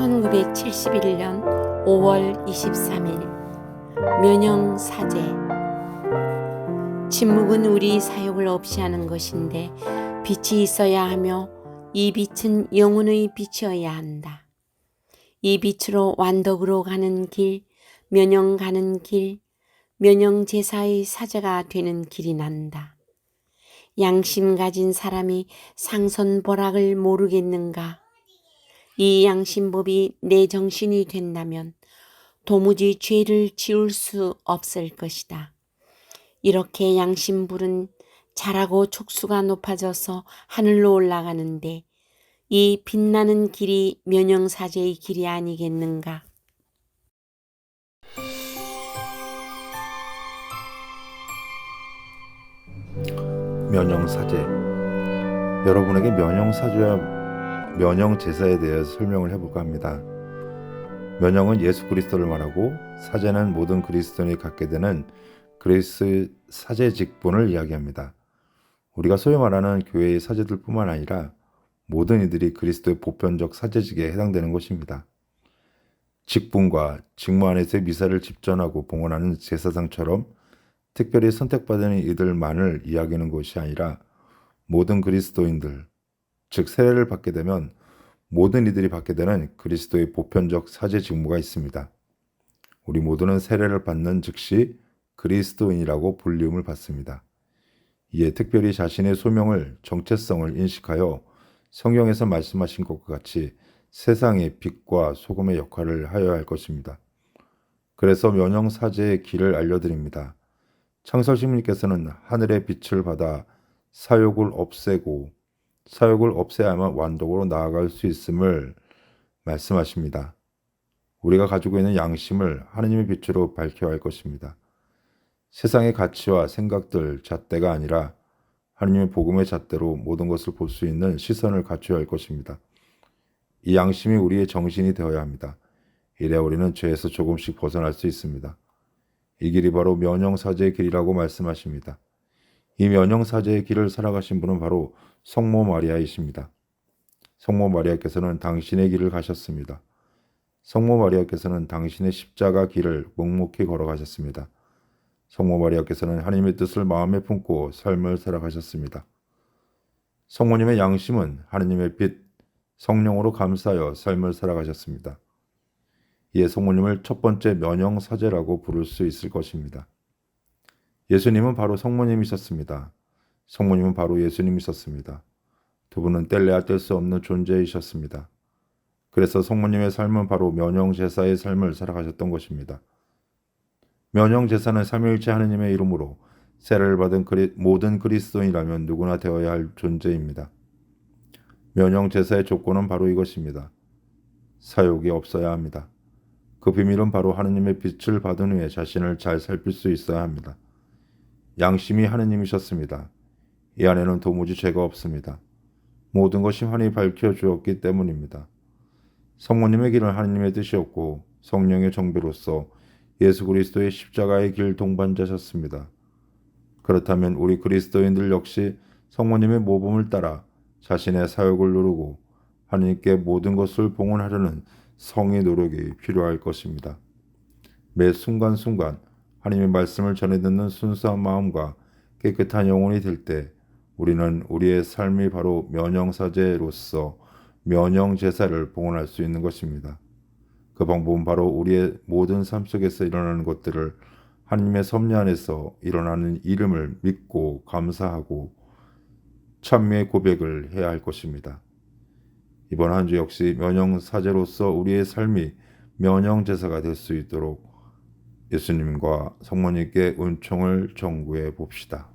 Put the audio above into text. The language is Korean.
1971년 5월 23일 면역 사제 침묵은 우리 사욕을 없이 하는 것인데 빛이 있어야 하며 이 빛은 영혼의 빛이어야 한다. 이 빛으로 완덕으로 가는 길, 면역 가는 길, 면역 제사의 사제가 되는 길이 난다. 양심 가진 사람이 상선 보락을 모르겠는가? 이 양심법이 내 정신이 된다면 도무지 죄를 지울 수 없을 것이다. 이렇게 양심불은 자라고 촉수가 높아져서 하늘로 올라가는데 이 빛나는 길이 면역사제의 길이 아니겠는가? 면역사제 여러분에게 면역사제와 면역 제사에 대해서 설명을 해볼까 합니다. 면역은 예수 그리스도를 말하고 사제는 모든 그리스도인이 갖게 되는 그리스 사제 직분을 이야기합니다. 우리가 소위 말하는 교회의 사제들뿐만 아니라 모든 이들이 그리스도의 보편적 사제직에 해당되는 것입니다. 직분과 직무 안에서의 미사를 집전하고 봉헌하는 제사장처럼 특별히 선택받은 이들만을 이야기하는 것이 아니라 모든 그리스도인들, 즉 세례를 받게 되면 모든 이들이 받게 되는 그리스도의 보편적 사제 직무가 있습니다. 우리 모두는 세례를 받는 즉시 그리스도인이라고 불리움을 받습니다. 이에 특별히 자신의 소명을 정체성을 인식하여 성경에서 말씀하신 것과 같이 세상의 빛과 소금의 역할을 하여야 할 것입니다. 그래서 면역사제의 길을 알려드립니다. 창설신님께서는 하늘의 빛을 받아 사욕을 없애고 사욕을 없애야만 완독으로 나아갈 수 있음을 말씀하십니다. 우리가 가지고 있는 양심을 하느님의 빛으로 밝혀야 할 것입니다. 세상의 가치와 생각들, 잣대가 아니라 하느님의 복음의 잣대로 모든 것을 볼 수 있는 시선을 갖춰야 할 것입니다. 이 양심이 우리의 정신이 되어야 합니다. 이래야 우리는 죄에서 조금씩 벗어날 수 있습니다. 이 길이 바로 면역사제의 길이라고 말씀하십니다. 이 면역사제의 길을 살아가신 분은 바로 성모 마리아이십니다. 성모 마리아께서는 당신의 길을 가셨습니다. 성모 마리아께서는 당신의 십자가 길을 묵묵히 걸어가셨습니다. 성모 마리아께서는 하나님의 뜻을 마음에 품고 삶을 살아가셨습니다. 성모님의 양심은 하나님의 빛, 성령으로 감싸여 삶을 살아가셨습니다. 이에 성모님을 첫 번째 면역사제라고 부를 수 있을 것입니다. 예수님은 바로 성모님이셨습니다. 성모님은 바로 예수님이셨습니다. 두 분은 뗄래야 뗄 수 없는 존재이셨습니다. 그래서 성모님의 삶은 바로 면역제사의 삶을 살아가셨던 것입니다. 면역제사는 삼위일체 하느님의 이름으로 세례를 받은 그리, 모든 그리스도인이라면 누구나 되어야 할 존재입니다. 면역제사의 조건은 바로 이것입니다. 사욕이 없어야 합니다. 그 비밀은 바로 하느님의 빛을 받은 후에 자신을 잘 살필 수 있어야 합니다. 양심이 하느님이셨습니다. 이 안에는 도무지 죄가 없습니다. 모든 것이 환히 밝혀 주었기 때문입니다. 성모님의 길은 하느님의 뜻이었고 성령의 정비로서 예수 그리스도의 십자가의 길 동반자셨습니다. 그렇다면 우리 그리스도인들 역시 성모님의 모범을 따라 자신의 사역을 누르고 하느님께 모든 것을 봉헌하려는 성의 노력이 필요할 것입니다. 매 순간순간 하나님의 말씀을 전해 듣는 순수한 마음과 깨끗한 영혼이 될 때 우리는 우리의 삶이 바로 면역사제로서 면역제사를 봉헌할 수 있는 것입니다. 그 방법은 바로 우리의 모든 삶 속에서 일어나는 것들을 하나님의 섭리 안에서 일어나는 이름을 믿고 감사하고 찬미의 고백을 해야 할 것입니다. 이번 한 주 역시 면역사제로서 우리의 삶이 면역제사가 될 수 있도록 예수님과 성모님께 은총을 청구해 봅시다.